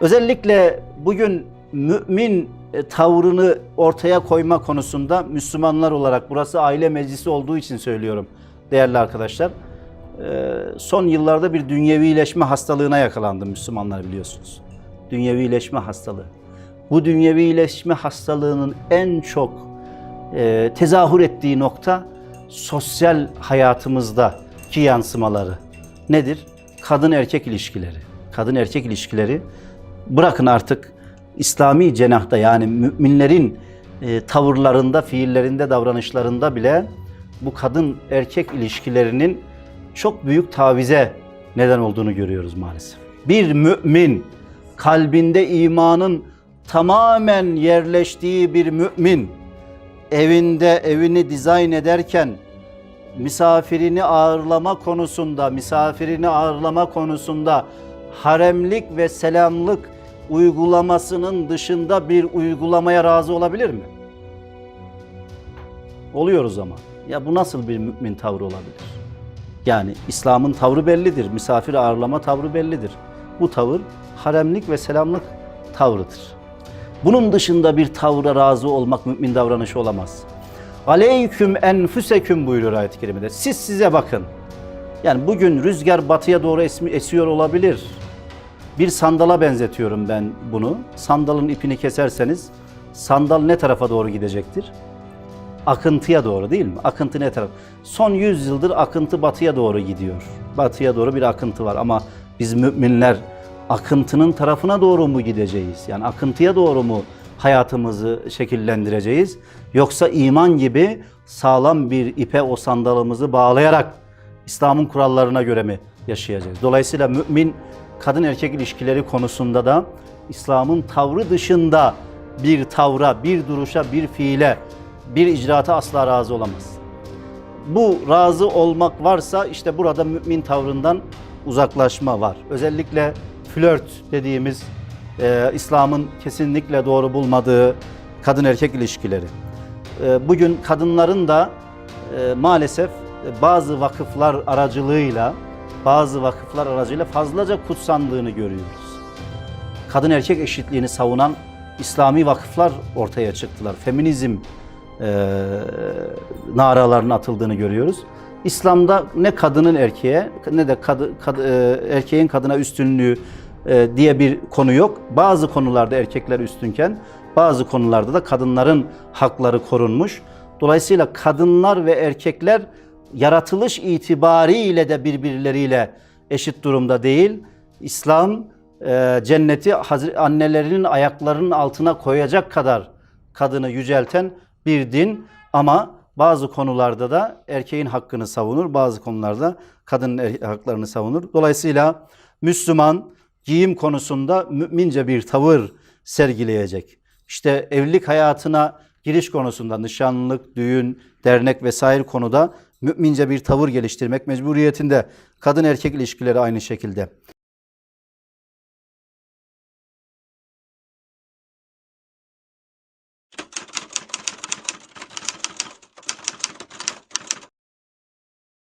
Özellikle bugün mümin e, tavrını ortaya koyma konusunda Müslümanlar olarak burası aile meclisi olduğu için söylüyorum değerli arkadaşlar. Ee, Son yıllarda bir dünyevileşme hastalığına yakalandı Müslümanlar biliyorsunuz. Dünyevileşme hastalığı. Bu dünyevileşme hastalığının en çok e, tezahür ettiği nokta sosyal hayatımızdaki yansımaları. Nedir? Kadın erkek ilişkileri. Kadın erkek ilişkileri bırakın artık İslami cenahta yani müminlerin e, tavırlarında, fiillerinde, davranışlarında bile bu kadın erkek ilişkilerinin çok büyük tavize neden olduğunu görüyoruz maalesef. Bir mümin kalbinde imanın tamamen yerleştiği bir mümin evinde evini dizayn ederken misafirini ağırlama konusunda, misafirini ağırlama konusunda haremlik ve selamlık uygulamasının dışında bir uygulamaya razı olabilir mi? Oluyoruz ama. Ya bu nasıl bir mümin tavrı olabilir? Yani İslam'ın tavrı bellidir. Misafir ağırlama tavrı bellidir. Bu tavır haremlik ve selamlık tavrıdır. Bunun dışında bir tavra razı olmak mümin davranışı olamaz. Aleyküm enfüseküm buyuruyor ayet-i kerimede. Siz size bakın. Yani bugün rüzgar batıya doğru esiyor olabilir. Bir sandala benzetiyorum ben bunu. Sandalın ipini keserseniz sandal ne tarafa doğru gidecektir? Akıntıya doğru değil mi? Akıntı ne taraf? Son 100 yıldır akıntı batıya doğru gidiyor. Batıya doğru bir akıntı var ama biz müminler akıntının tarafına doğru mu gideceğiz? Yani akıntıya doğru mu hayatımızı şekillendireceğiz? Yoksa iman gibi sağlam bir ipe o sandalımızı bağlayarak İslam'ın kurallarına göre mi yaşayacağız? Dolayısıyla mümin kadın erkek ilişkileri konusunda da İslam'ın tavrı dışında bir tavra, bir duruşa, bir fiile, bir icraata asla razı olamaz. Bu razı olmak varsa işte burada mümin tavrından uzaklaşma var. Özellikle flört dediğimiz e, İslam'ın kesinlikle doğru bulmadığı kadın erkek ilişkileri. E, bugün kadınların da e, maalesef bazı vakıflar aracılığıyla bazı vakıflar aracılığıyla fazlaca kutsandığını görüyoruz. Kadın erkek eşitliğini savunan İslami vakıflar ortaya çıktılar. Feminizm e, naralarının atıldığını görüyoruz. İslam'da ne kadının erkeğe ne de kadı, kadı- e, erkeğin kadına üstünlüğü e, diye bir konu yok. Bazı konularda erkekler üstünken bazı konularda da kadınların hakları korunmuş. Dolayısıyla kadınlar ve erkekler yaratılış itibariyle de birbirleriyle eşit durumda değil. İslam e, cenneti annelerinin ayaklarının altına koyacak kadar kadını yücelten bir din ama bazı konularda da erkeğin hakkını savunur, bazı konularda kadının er- haklarını savunur. Dolayısıyla Müslüman giyim konusunda mümince bir tavır sergileyecek. İşte evlilik hayatına giriş konusunda nişanlılık, düğün, dernek vesaire konuda mümince bir tavır geliştirmek mecburiyetinde. Kadın erkek ilişkileri aynı şekilde.